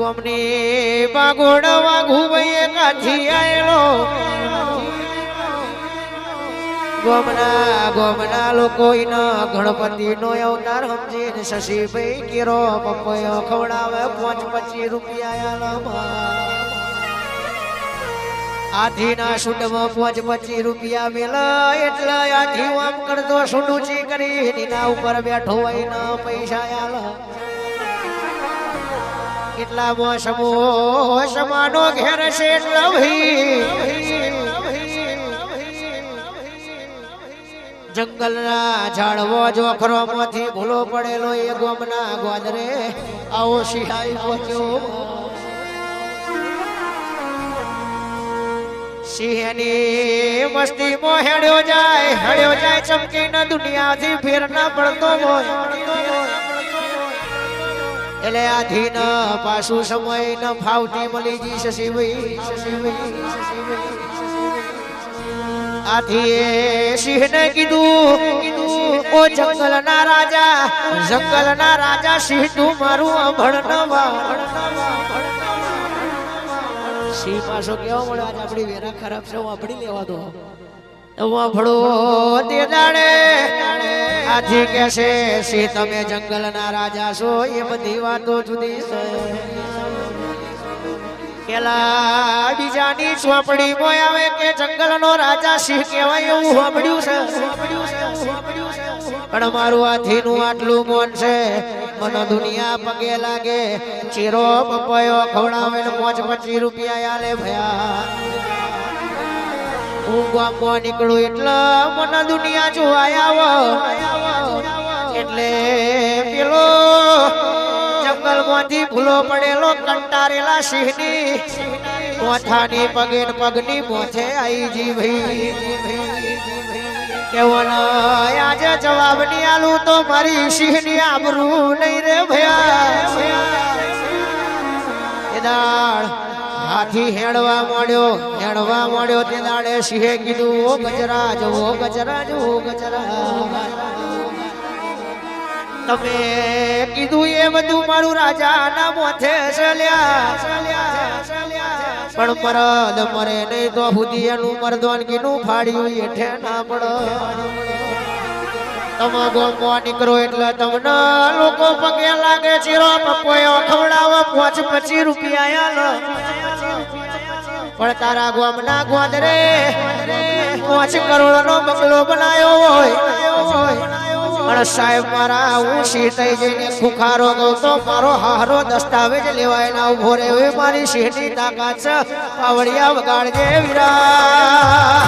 ગોમની બાગોડવા ગણપતિ નો અવતાર સમજીને શશીભાઈ કેરો પપૈયો ખવડાવે પાંચ પચીસ રૂપિયા આલામાં આધીના સુડમાં પાંચ પચીસ રૂપિયા મેલા, એટલે આથી આમ કરતો સુડુચી કરી, એના ઉપર બેઠો હોય ને પૈસા આલા કેટલા મોસમો સમાનો ઘેર છે જંગલના ઝાડવો જોખરોમાંથી ભૂલો પડેલો એ ગોમના ગોદરે આવો સિહાઈ પહોંચ્યો. સિંહની મસ્તી મો હેડ્યો જાય હેડ્યો જાય ચમકી ન દુનિયાથી ફેર ના પડતો હોય. એટલે આથી ન પાછું સમય ન ફાવતી મળી જી શશીભાઈ આથી એ સિંહને કીધું, ઓ જંગલના રાજા જંગલના રાજા સિંહ તું મારું અભણ સિંહ પાછો કેવો મળે? આજે આપણી વેરા ખરાબ છે વાપડી લેવા દો. વાપડો તે દાડે આથી કે છે સિંહ તમે જંગલના રાજા છો, એ બધી વાતો જુદી છે. પેલા બીજાની કે જંગલનો રાજા સિંહ કહેવાય છે. પણ મારું હાથીનું આટલું મોન છે, મને દુનિયા પગે લાગે. ચીરો પપયો ખવડાવે પાંચ પચીસ રૂપિયા આલે ભયા. હું ગામમાં નીકળું એટલે મને દુનિયા જોવાય આવો. એટલે પેલો જંગલમાંથી ભૂલો પડેલો કંટારેલા સિંહની મોથાની પગે પગની મોથે આઈ જી ભાઈ. કેવો આજે જવાબની આલું તો મારી સિંહની આબરૂ નહીં રે ભયા. દાળ હાથી હેડવા માંડ્યો હેડવા માંડ્યો તે દાડે સિંહે કીધું, ઓ ગજરાજ ઓ ગજરાજ ઓ ગજરાજ. તમે કીધું એ બધું મારું રાજાના મોથે ચલ્યા પણ મરદ મરે નહીં તો સુધી એનું મરદવાનગીનું ફાડ્યું એઠે ના પડે તમે ગોમવા નીકળો એટલે તમને લોકો પગે લાગે, ચીરો પપોયો ખવડાવો પાંચ પચીસ રૂપિયા પણ તારા ગોમના ગોદરે પાંચ કરોડ નો બંગલો બનાયો હોય. પણ સાહેબ, મારા હું સીતાઈ જઈને ખુખારો ગયો તો મારો હારો દસ્તાવેજ લેવાય ના ઊભો રે એ મારી શેઠની તાકાત છે પાવડિયા વગાડજે વિરા